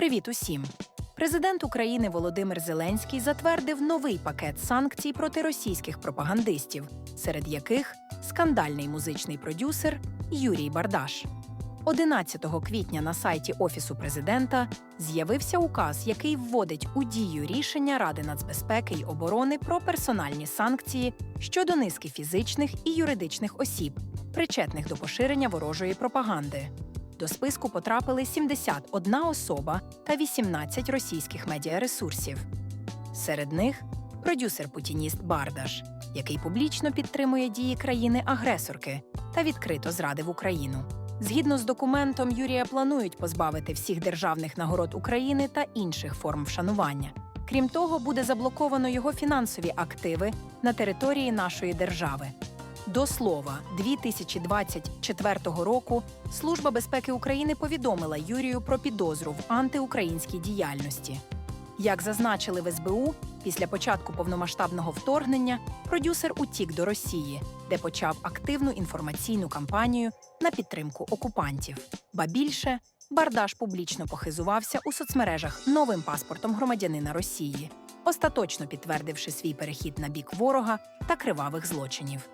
Привіт усім! Президент України Володимир Зеленський затвердив новий пакет санкцій проти російських пропагандистів, серед яких скандальний музичний продюсер Юрій Бардаш. 11 квітня на сайті Офісу президента з'явився указ, який вводить у дію рішення Ради нацбезпеки й оборони про персональні санкції щодо низки фізичних і юридичних осіб, причетних до поширення ворожої пропаганди. До списку потрапили 71 особа та 18 російських медіаресурсів. Серед них продюсер-путініст Бардаш, який публічно підтримує дії країни-агресорки та відкрито зрадив Україну. Згідно з документом, Юрія планують позбавити всіх державних нагород України та інших форм вшанування. Крім того, буде заблоковано його фінансові активи на території нашої держави. До слова, 2024 року Служба безпеки України повідомила Юрію про підозру в антиукраїнській діяльності. Як зазначили в СБУ, після початку повномасштабного вторгнення продюсер утік до Росії, де почав активну інформаційну кампанію на підтримку окупантів. Ба більше Бардаш публічно похизувався у соцмережах новим паспортом громадянина Росії, остаточно підтвердивши свій перехід на бік ворога та кривавих злочинів.